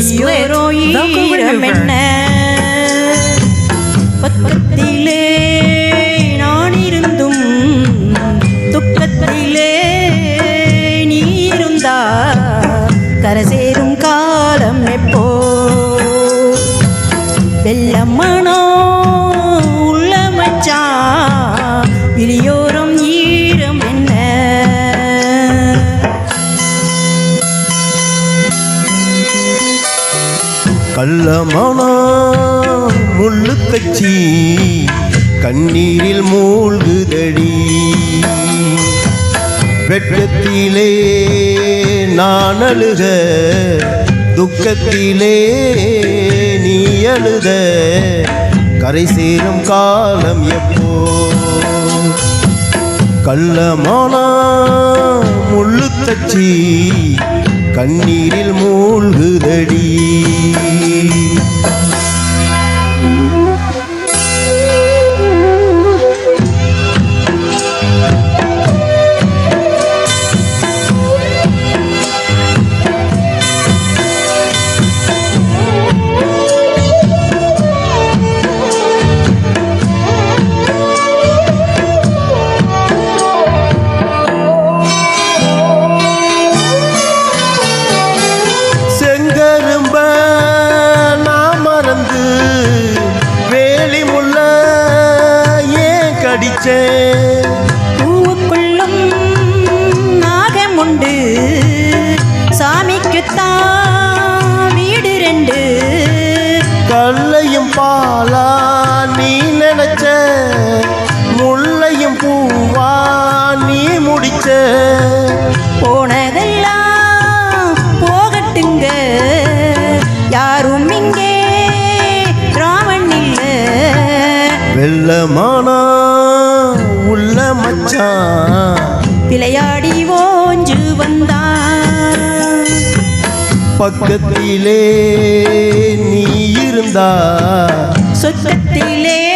split. Vocal river. பக்கத்திலே துக்கத்திலே நீ இருந்தா கரசே கள்ளமானா முள்ளு கச்சி கண்ணீரில் மூழ்குதடி. வெட்கத்திலே நான் அழுக துக்கத்திலே நீ அழுத கரை சேரும் காலம் எப்போ? கள்ளமானா முள்ளு கச்சி கண்ணீரில் மறந்து வேலி முள்ள ஏன் கடிச்சேன்? பூவுக்குள்ளும் நாகம் உண்டு. சாமிக்குத்தான் வீடு ரெண்டு. கல்லையும் பாலா நீ நினைச்ச முள்ளையும் பூவா நீ முடிச்ச. வெள்ளமானா உள்ள மச்சான். விளையாடி ஓஞ்சு வந்தான். பக்கத்திலே நீ இருந்தா. சொர்க்கத்திலே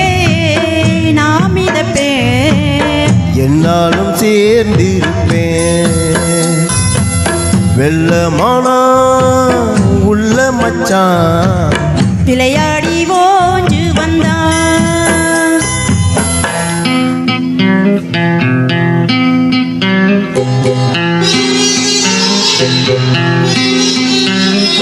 நாம் மிதப்பேன். என்னாலும் சேர்ந்திருப்பேன். வெள்ளமானா உள்ள மச்சான். விளையாடி ஓஞ்சு வந்தான்.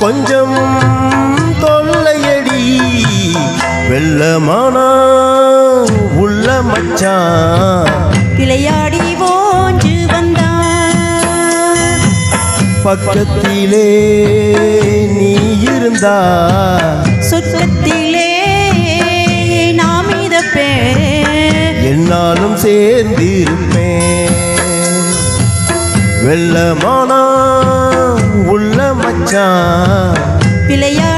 கொஞ்சம் தொல்லையடி. வெள்ளமானா உள்ள மச்சான் விளையாடி ஓஞ்சு வந்தான் பக்கத்திலே நீ இருந்தா. சொர்க்கத்திலே நாம் மிதப்பேன். என்னாலும் சேர்ந்திருப்பேன். வெள்ளமானா உள்ள மச்சான். பிழையா